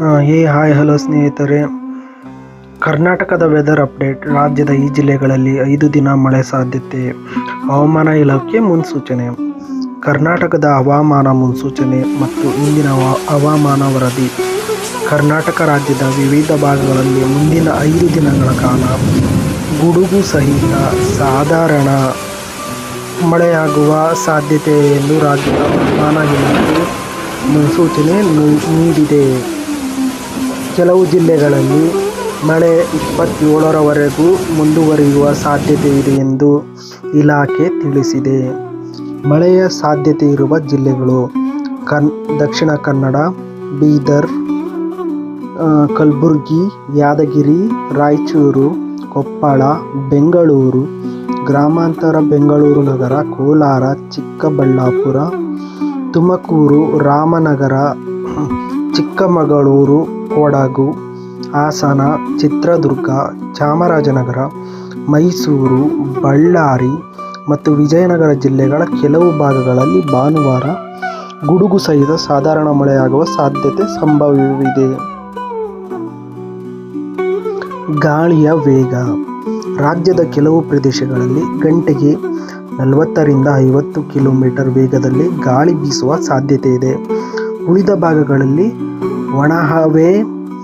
ಹೇ, hi, hello ಸ್ನೇಹಿತರೆ. ಕರ್ನಾಟಕದ weather update ರಾಜ್ಯದ ಈ ಜಿಲ್ಲೆಗಳಲ್ಲಿ ಐದು ದಿನ ಮಳೆ ಸಾಧ್ಯತೆ. ಹವಾಮಾನ ಇಲಾಖೆ ಮುನ್ಸೂಚನೆ. ಕರ್ನಾಟಕದ ಹವಾಮಾನ ಮುನ್ಸೂಚನೆ ಮತ್ತು ಇಂದಿನ ಹವಾಮಾನ ವರದಿ. ಕರ್ನಾಟಕ ರಾಜ್ಯದ ವಿವಿಧ ಭಾಗಗಳಲ್ಲಿ ಮುಂದಿನ ಐದು ದಿನಗಳ ಕಾಲ ಗುಡುಗು ಸಹಿತ ಸಾಧಾರಣ ಮಳೆಯಾಗುವ ಸಾಧ್ಯತೆ ಎಂದು ರಾಜ್ಯದ ಹವಾಮಾನ ಇಲಾಖೆ ಮುನ್ಸೂಚನೆ ನೀಡಿದೆ. ಕೆಲವು ಜಿಲ್ಲೆಗಳಲ್ಲಿ ಮಳೆ ಇಪ್ಪತ್ತೇಳರವರೆಗೂ ಮುಂದುವರಿಯುವ ಸಾಧ್ಯತೆ ಇದೆ ಎಂದು ಇಲಾಖೆ ತಿಳಿಸಿದೆ. ಮಳೆಯ ಸಾಧ್ಯತೆ ಇರುವ ಜಿಲ್ಲೆಗಳು ಕನ್, ದಕ್ಷಿಣ ಕನ್ನಡ, ಬೀದರ್ ಕಲಬುರ್ಗಿ, ಯಾದಗಿರಿ, ರಾಯಚೂರು, ಕೊಪ್ಪಳ, ಬೆಂಗಳೂರು, ಗ್ರಾಮಾಂತರ ಬೆಂಗಳೂರು ನಗರ, ಕೋಲಾರ, ಚಿಕ್ಕಬಳ್ಳಾಪುರ, ತುಮಕೂರು, ರಾಮನಗರ, ಚಿಕ್ಕಮಗಳೂರು ಕೊಡಗು ಹಾಸನ, ಚಿತ್ರದುರ್ಗ, ಚಾಮರಾಜನಗರ, ಮೈಸೂರು, ಬಳ್ಳಾರಿ ಮತ್ತು ವಿಜಯನಗರ ಜಿಲ್ಲೆಗಳ ಕೆಲವು ಭಾಗಗಳಲ್ಲಿ ಭಾನುವಾರ ಗುಡುಗು ಸಹಿತ ಸಾಧಾರಣ ಮಳೆಯಾಗುವ ಸಾಧ್ಯತೆ ಸಂಭವವಿದೆ. ಗಾಳಿಯ ವೇಗ ರಾಜ್ಯದ ಕೆಲವು ಪ್ರದೇಶಗಳಲ್ಲಿ ಗಂಟೆಗೆ ನಲವತ್ತರಿಂದ ಐವತ್ತು ಕಿಲೋಮೀಟರ್ ವೇಗದಲ್ಲಿ ಗಾಳಿ ಬೀಸುವ ಸಾಧ್ಯತೆ ಇದೆ. ಉಳಿದ ಭಾಗಗಳಲ್ಲಿ ಒಣಹವೆ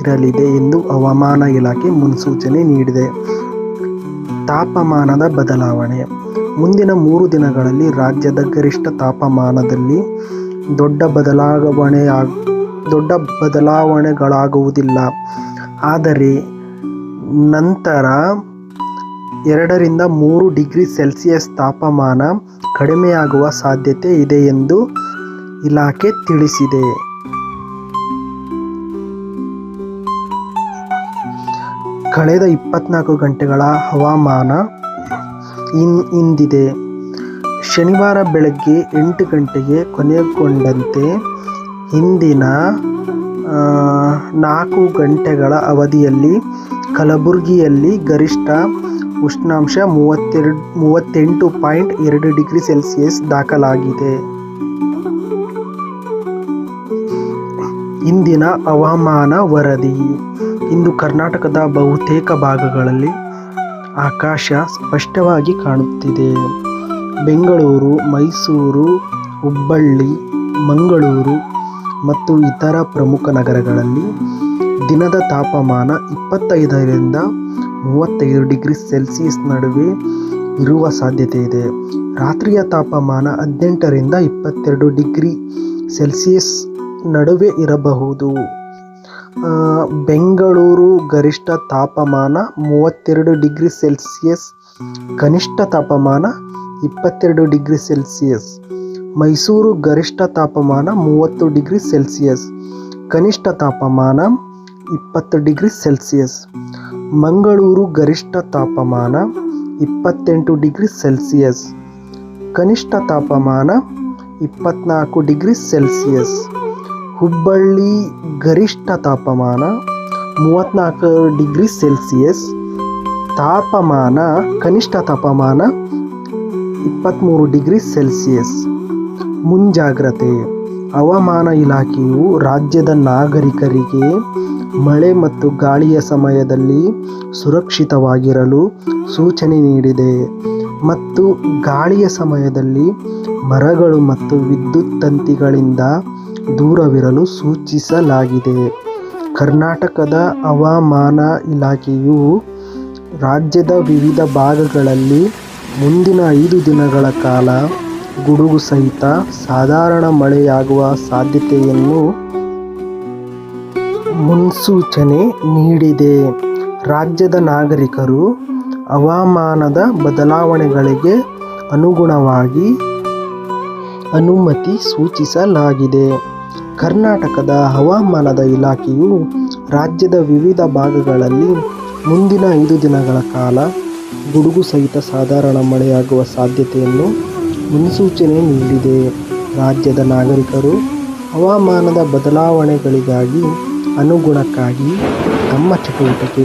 ಇರಲಿದೆ ಎಂದು ಹವಾಮಾನ ಇಲಾಖೆ ಮುನ್ಸೂಚನೆ ನೀಡಿದೆ. ತಾಪಮಾನದ ಬದಲಾವಣೆ. ಮುಂದಿನ ಮೂರು ದಿನಗಳಲ್ಲಿ ರಾಜ್ಯದ ಗರಿಷ್ಠ ತಾಪಮಾನದಲ್ಲಿ ದೊಡ್ಡ ಬದಲಾವಣೆಯ ದೊಡ್ಡ ಬದಲಾವಣೆಗಳಾಗುವುದಿಲ್ಲ. ಆದರೆ, ನಂತರ ಎರಡರಿಂದ ಮೂರು ಡಿಗ್ರಿ ಸೆಲ್ಸಿಯಸ್ ತಾಪಮಾನ ಕಡಿಮೆಯಾಗುವ ಸಾಧ್ಯತೆ ಇದೆ ಎಂದು ಇಲಾಖೆ ತಿಳಿಸಿದೆ. ಕಳೆದ ಇಪ್ಪತ್ನಾಲ್ಕು ಗಂಟೆಗಳ ಹವಾಮಾನ ಇನ್, ಇಂದಿದೆ. ಶನಿವಾರ ಬೆಳಗ್ಗೆ ಎಂಟು ಗಂಟೆಗೆ ಕೊನೆಗೊಂಡಂತೆ ಹಿಂದಿನ ನಾಲ್ಕು ಗಂಟೆಗಳ ಅವಧಿಯಲ್ಲಿ ಕಲಬುರಗಿಯಲ್ಲಿ ಗರಿಷ್ಠ ಉಷ್ಣಾಂಶ ಮೂವತ್ತೆರಡು, ಮೂವತ್ತೆಂಟು ಪಾಯಿಂಟ್ ಎರಡು ಡಿಗ್ರಿ ಸೆಲ್ಸಿಯಸ್ ದಾಖಲಾಗಿದೆ. ಇಂದಿನ ಹವಾಮಾನ ವರದಿ. ಇಂದು ಕರ್ನಾಟಕದ ಬಹುತೇಕ ಭಾಗಗಳಲ್ಲಿ ಆಕಾಶ ಸ್ಪಷ್ಟವಾಗಿ ಕಾಣುತ್ತಿದೆ. ಬೆಂಗಳೂರು, ಮೈಸೂರು, ಹುಬ್ಬಳ್ಳಿ, ಮಂಗಳೂರು ಮತ್ತು ಇತರ ಪ್ರಮುಖ ನಗರಗಳಲ್ಲಿ ದಿನದ ತಾಪಮಾನ ಇಪ್ಪತ್ತೈದರಿಂದ ಮೂವತ್ತೈದು ಡಿಗ್ರಿ ಸೆಲ್ಸಿಯಸ್ ನಡುವೆ ಇರುವ ಸಾಧ್ಯತೆ ಇದೆ. ರಾತ್ರಿಯ ತಾಪಮಾನ ಹದಿನೆಂಟರಿಂದ ಇಪ್ಪತ್ತೆರಡು ಡಿಗ್ರಿ ಸೆಲ್ಸಿಯಸ್ ನಡುವೆ ಇರಬಹುದು. ಬೆಂಗಳೂರು ಗರಿಷ್ಠ ತಾಪಮಾನ ಮೂವತ್ತೆರಡು ಡಿಗ್ರಿ ಸೆಲ್ಸಿಯಸ್, ಕನಿಷ್ಠ ತಾಪಮಾನ ಇಪ್ಪತ್ತೆರಡು ಡಿಗ್ರಿ ಸೆಲ್ಸಿಯಸ್. ಮೈಸೂರು ಗರಿಷ್ಠ ತಾಪಮಾನ ಮೂವತ್ತು ಡಿಗ್ರಿ ಸೆಲ್ಸಿಯಸ್, ಕನಿಷ್ಠ ತಾಪಮಾನ ಇಪ್ಪತ್ತು ಡಿಗ್ರಿ ಸೆಲ್ಸಿಯಸ್. ಮಂಗಳೂರು ಗರಿಷ್ಠ ತಾಪಮಾನ ಇಪ್ಪತ್ತೆಂಟು ಡಿಗ್ರಿ ಸೆಲ್ಸಿಯಸ್, ಕನಿಷ್ಠ ತಾಪಮಾನ ಇಪ್ಪತ್ನಾಲ್ಕು ಡಿಗ್ರಿ ಸೆಲ್ಸಿಯಸ್. ಹುಬ್ಬಳ್ಳಿ ಗರಿಷ್ಠ ತಾಪಮಾನ ಮೂವತ್ತ್ನಾಲ್ಕು ಡಿಗ್ರಿ ಸೆಲ್ಸಿಯಸ್. ತಾಪಮಾನ ಕನಿಷ್ಠ ತಾಪಮಾನ ಇಪ್ಪತ್ತ್ಮೂರು ಡಿಗ್ರಿ ಸೆಲ್ಸಿಯಸ್. ಮುಂಜಾಗ್ರತೆ, ಹವಾಮಾನ ಇಲಾಖೆಯು ರಾಜ್ಯದ ನಾಗರಿಕರಿಗೆ ಮಳೆ ಮತ್ತು ಗಾಳಿಯ ಸಮಯದಲ್ಲಿ ಸುರಕ್ಷಿತವಾಗಿರಲು ಸೂಚನೆ ನೀಡಿದೆ ಮತ್ತು ಗಾಳಿಯ ಸಮಯದಲ್ಲಿ ಮರಗಳು ಮತ್ತು ವಿದ್ಯುತ್ ತಂತಿಗಳಿಂದ ದೂರವಿರಲು ಸೂಚಿಸಲಾಗಿದೆ. ಕರ್ನಾಟಕದ ಹವಾಮಾನ ಇಲಾಖೆಯು ರಾಜ್ಯದ ವಿವಿಧ ಭಾಗಗಳಲ್ಲಿ ಮುಂದಿನ ಐದು ದಿನಗಳ ಕಾಲ ಗುಡುಗು ಸಹಿತ ಸಾಧಾರಣ ಮಳೆಯಾಗುವ ಸಾಧ್ಯತೆಯನ್ನು ಮುನ್ಸೂಚನೆ ನೀಡಿದೆ. ರಾಜ್ಯದ ನಾಗರಿಕರು ಹವಾಮಾನದ ಬದಲಾವಣೆಗಳಿಗೆ ಅನುಗುಣವಾಗಿ ಅನುಮತಿ ಸೂಚಿಸಲಾಗಿದೆ. ಕರ್ನಾಟಕದ ಹವಾಮಾನದ ಇಲಾಖೆಯು ರಾಜ್ಯದ ವಿವಿಧ ಭಾಗಗಳಲ್ಲಿ ಮುಂದಿನ ಐದು ದಿನಗಳ ಕಾಲ ಗುಡುಗು ಸಹಿತ ಸಾಧಾರಣ ಮಳೆಯಾಗುವ ಸಾಧ್ಯತೆಯನ್ನು ಮುನ್ಸೂಚನೆ ನೀಡಿದೆ. ರಾಜ್ಯದ ನಾಗರಿಕರು ಹವಾಮಾನದ ಬದಲಾವಣೆಗಳಿಗಾಗಿ ಅನುಗುಣಕ್ಕಾಗಿ ತಮ್ಮ ಚಟುವಟಿಕೆ